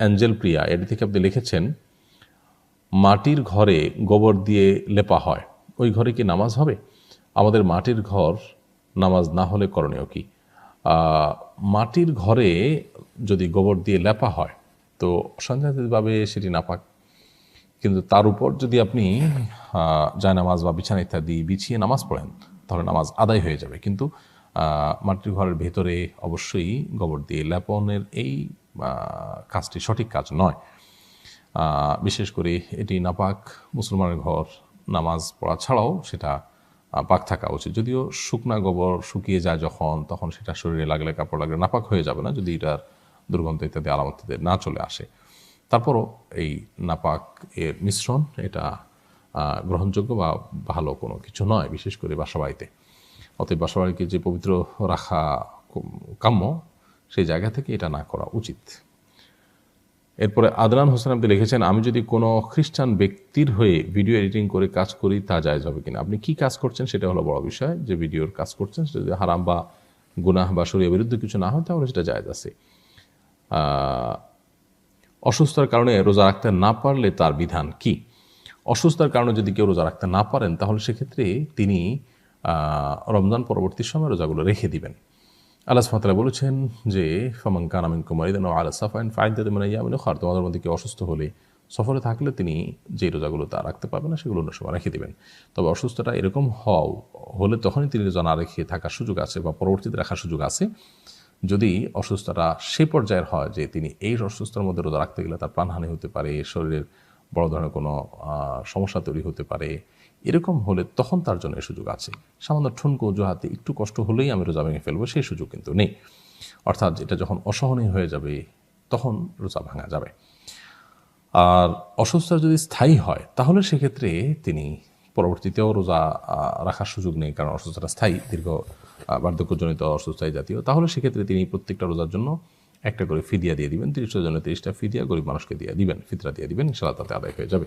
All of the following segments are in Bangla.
অ্যাঞ্জেল প্রিয়া এটি থেকে আপনি লিখেছেন, মাটির ঘরে গোবর দিয়ে লেপা হয়। ওই ঘরে কি নামাজ হবে? আমাদের মাটির ঘর নামাজ না হলে করণীয় কি? মাটির ঘরে যদি গোবর দিয়ে লেপা হয়, তো সন্দেহভাবে সেটি নাপাক। কিন্তু তার উপর যদি আপনি জায়নামাজ বা বিছানা ইত্যাদি বিছিয়ে নামাজ পড়েন, তাহলে নামাজ আদায় হয়ে যাবে। কিন্তু মাটির ঘরের ভেতরে অবশ্যই গোবর দিয়ে লেপনের এই কাজটি সঠিক কাজ নয়। বিশেষ করে এটি নাপাক মুসলমানের ঘর, নামাজ পড়া ছাড়াও সেটা পাক থাকা উচিত। যদিও শুকনা গোবর শুকিয়ে যায় যখন, তখন সেটা শরীরে লাগলে, কাপড় লাগলে নাপাক হয়ে যাবে না, যদি এটার দুর্গন্ধ ইত্যাদি আলামত না চলে আসে। তারপরও এই নাপাক এর মিশ্রণ, এটা গ্রহণযোগ্য বা ভালো কোনো কিছু নয়, বিশেষ করে বাসাবাড়িতে। অতএব বাসাবাড়িকে যে পবিত্র রাখা কাম্য সেই জায়গা থেকে এটা না করা উচিত। এরপরে আদনান হোসেন আপনি লিখেছেন, আমি যদি কোনো খ্রিস্টান ব্যক্তির হয়ে ভিডিও এডিটিং করে কাজ করি, তা জায়জ হবে কিনা? আপনি কি কাজ করছেন সেটা হলো বড় বিষয়, যে ভিডিওর কাজ করছেন সেটা যদি হারাম বা গুনাহ বা শরীর বিরুদ্ধে কিছু না হয়, তাহলে সেটা জায়জ আছে। অসুস্থতার কারণে রোজা রাখতে না পারলে তার বিধান কি? অসুস্থতার কারণে যদি কেউ রোজা রাখতে না পারেন, তাহলে সেক্ষেত্রে তিনি রমজান পরবর্তী সময় রোজাগুলো রেখে দিবেন। আল্লাহ সুমাতালা বলেছেন যে, ফমান কানামিন কুমারিদান আলা সাফাইন ফাইদাদ মানে ইয়ামিন খার তোমাদের মধ্যে কেউ অসুস্থ হলে সফরে থাকলে তিনি যে রোজাগুলো তা রাখতে পারবেন না, সেগুলো অন্য সময় রেখে দেবেন। তবে অসুস্থতা এরকম হও হলে তখনই তিনি রোজা না রেখে থাকার সুযোগ আছে বা পরবর্তীতে রাখার সুযোগ আছে। যদি অসুস্থতা সে পর্যায়ের হয় যে, তিনি এই অসুস্থতার মধ্যে রোজা রাখতে গেলে তার প্রাণহানি হতে পারে, শরীরের বড় ধরনের কোনো সমস্যা তৈরি হতে পারে, এরকম হলে তখন তার জন্য সুযোগ আছে। সামান্য ঠুনকো অজুহাতে একটু কষ্ট হলেই আমি রোজা ভেঙে ফেলব, সেই সুযোগ কিন্তু নেই। অর্থাৎ এটা যখন অসহনীয় হয়ে যাবে, তখন রোজা ভাঙা যাবে। আর অসুস্থতা যদি স্থায়ী হয়, তাহলে সেক্ষেত্রে তিনি পরবর্তীতেও রোজা রাখার সুযোগ নেই, কারণ অসুস্থতা স্থায়ী, দীর্ঘ বার্ধক্যজনিত অসুস্থতায় জাতীয়। তাহলে সেক্ষেত্রে তিনি প্রত্যেকটা রোজার জন্য একটা করে ফিদিয়া দিয়ে দিবেন তিরিশটার জন্য তিরিশটা ফিদিয়া গরিব মানুষকে দিয়ে দিবেন, ফিতরা দিয়ে দিবেন ইনশাল্লাহ তাতে আদায় হয়ে যাবে।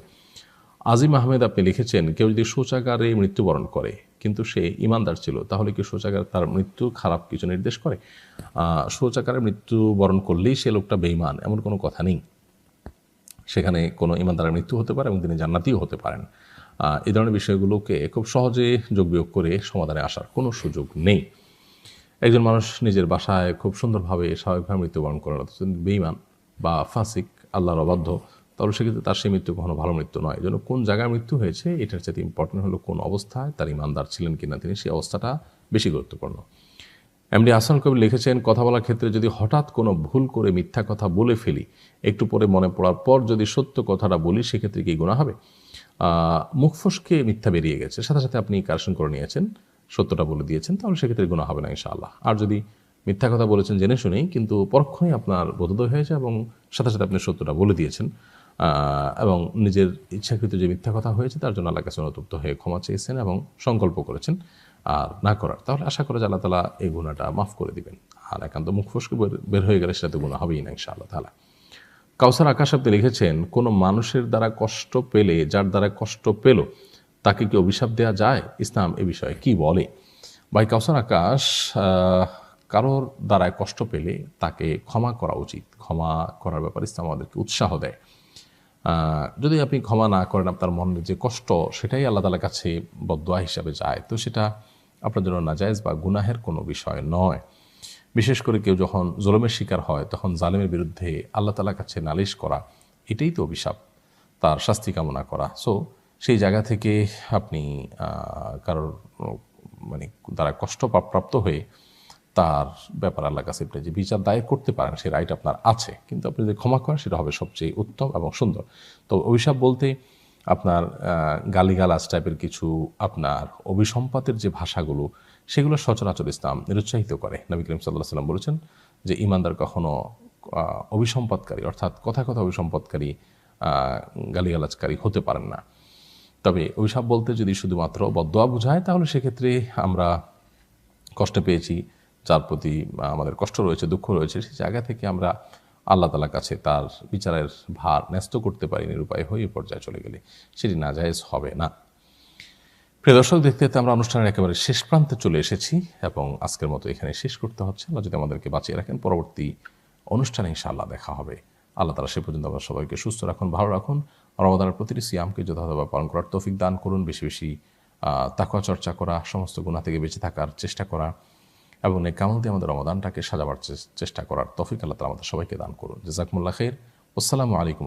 আজিম আহমেদ, আপনি লিখেছেন, কেউ যদি শৌচাগারে মৃত্যুবরণ করে, কিন্তু সে ইমানদার ছিল, তাহলে কি শৌচাগার তার মৃত্যু খারাপ কিছু নির্দেশ করে? শৌচাগারে মৃত্যুবরণ করলেই সে লোকটা বেইমান এমন কোনো কথা নেই। সেখানে কোনো ইমানদারের মৃত্যু হতে পারে এবং তিনি জান্নাতিও হতে পারেন। এই ধরনের বিষয়গুলোকে খুব সহজে যোগ বিয়োগ করে সমাধানে আসার কোনো সুযোগ নেই। একজন মানুষ নিজের বাসায় খুব সুন্দরভাবে স্বাভাবিকভাবে মৃত্যুবরণ তিনি বেইমান বা ফাসিক, আল্লাহর অবাধ্য, তাহলে সেক্ষেত্রে তার সেই মৃত্যু কখনো ভালো মৃত্যু নয়। জন্য কোন জায়গায় মৃত্যু হয়েছে, এটার চাইতে ইম্পর্টেন্ট হলো কোন অবস্থায়, তার ইমানদার ছিলেন কিনা তিনি, সেই অবস্থাটা বেশি গুরুত্বপূর্ণ। এমডি আসান কবির লিখেছেন, কথা বলার ক্ষেত্রে যদি হঠাৎ কোনো ভুল করে মিথ্যা কথা বলে ফেলি, একটু পরে মনে পড়ার পর যদি সত্য কথাটা বলি, সেক্ষেত্রে কি গুণা হবে? মুখ মিথ্যা বেরিয়ে গেছে। সাথে সাথে আপনি কারেকশন করে নিয়েছেন। সত্যটা বলে দিয়েছেন, তাহলে সেক্ষেত্রে গুণা হবে না ইনশাআল্লাহ। আর যদি মিথ্যা কথা বলেছেন, জেনে শুনেই কিন্তু পরক্ষণেই আপনার বোধোদয় হয়েছে এবং সাথে সাথে আপনি সত্যটা বলে দিয়েছেন এবং নিজের ইচ্ছাকৃত যে মিথ্যা কথা হয়েছে, তার জন্য আল্লাহ কাছে অনুতপ্ত হয়ে ক্ষমা চেয়েছেন এবং সংকল্প করেছেন। আর না করার, তাহলে আশা করে যে আল্লাহ তালা এই গুণাটা মাফ করে দিবেন। আর একান্ত মুখ ফসকে বের- হয়ে গেলে সেটা তো গুণা হবেই না ইনশাআল্লাহ তালা কাউসার আকাশ আপনি লিখেছেন, কোনো মানুষের দ্বারা কষ্ট পেলে, যার দ্বারা কষ্ট পেল তাকে কি অভিশাপ দেওয়া যায়? ইসলাম এ বিষয়ে কি বলে? ভাই কাউসার আকাশ কারোর দ্বারায় কষ্ট পেলে তাকে ক্ষমা করা উচিত। ক্ষমা করার ব্যাপারে ইসলাম আমাদেরকে উৎসাহ দেয়। যদি আপনি ক্ষমা না করেন আপনার মনের যে কষ্ট, সেটাই আল্লাহ তালার কাছে বদোয়া হিসাবে যায়। তো সেটা আপনার জন্য নাজায়জ বা গুনাহের কোনো বিষয় নয়। বিশেষ করে কেউ যখন জলমের শিকার হয়, তখন জালেমের বিরুদ্ধে আল্লাহ তালার কাছে নালিশ করা, এটাই তো অভিশাপ, তার শাস্তি কামনা করা। সো সেই জায়গা থেকে আপনি কারোর মানে তারা কষ্ট প্রাপ্ত হয়ে তার ব্যাপার আল্লাহ কাছে আপনি যে বিচার দায়ের করতে পারেন সেই রাইট আপনার আছে। কিন্তু আপনি যদি ক্ষমা করেন সেটা হবে সবচেয়ে উত্তম এবং সুন্দর। তো অভিশাপ বলতে আপনার গালিগালাজ টাইপের কিছু আপনার অভিসম্পাতের যে ভাষাগুলো সেগুলো সচরাচর ইসলাম নিরুৎসাহিত করে। নবী করিম সাল্লাহ সাল্লাম বলেছেন যে ইমানদার কখনো আহ, অভিসম্পাদকারী অর্থাৎ কথা কথা অভিসম্পাদকারী গালিগালাজকারী হতে পারেন না। তবে অভিশাপ বলতে যদি শুধুমাত্র বদোয়া বোঝায়, তাহলে সেক্ষেত্রে আমরা কষ্ট পেয়েছি। যার প্রতি আমাদের কষ্ট রয়েছে, দুঃখ রয়েছে, সেই জায়গা থেকে আমরা আল্লাহ তালার কাছে তার বিচারের ভার ন্যস্ত করতে পারি, নিরুপায় হয়ে পর্যায়ে চলে গেলে। সেটি নাজায়েজ হবে না। প্রিয় দর্শক, দেখতে দেখতে আমরা অনুষ্ঠানের একেবারে শেষ প্রান্তে চলে এসেছি এবং আজকের মতো এখানে শেষ করতে হচ্ছে। আল্লাহ যদি আমাদেরকে বাঁচিয়ে রাখেন, পরবর্তী অনুষ্ঠানে ইনশাআল্লাহ দেখা হবে। আল্লাহ তালা সে পর্যন্ত আমরা সবাইকে সুস্থ রাখুন, ভালো রাখুন। রমাদানের প্রতিটি সিয়ামকে যথাযথভাবে পালন করার তৌফিক দান করুন, বেশি বেশি তাকুয়া চর্চা করা, সমস্ত গুণা থেকে বেঁচে থাকার চেষ্টা করা এবং এই কামল দিয়ে আমাদের রমাদানটাকে সাজাবার চেষ্টা করার তৌফিক আল্লাহ তালা আমাদের সবাইকে দান করুন। জাজাকমুল্লা খের আসসালামু আলাইকুম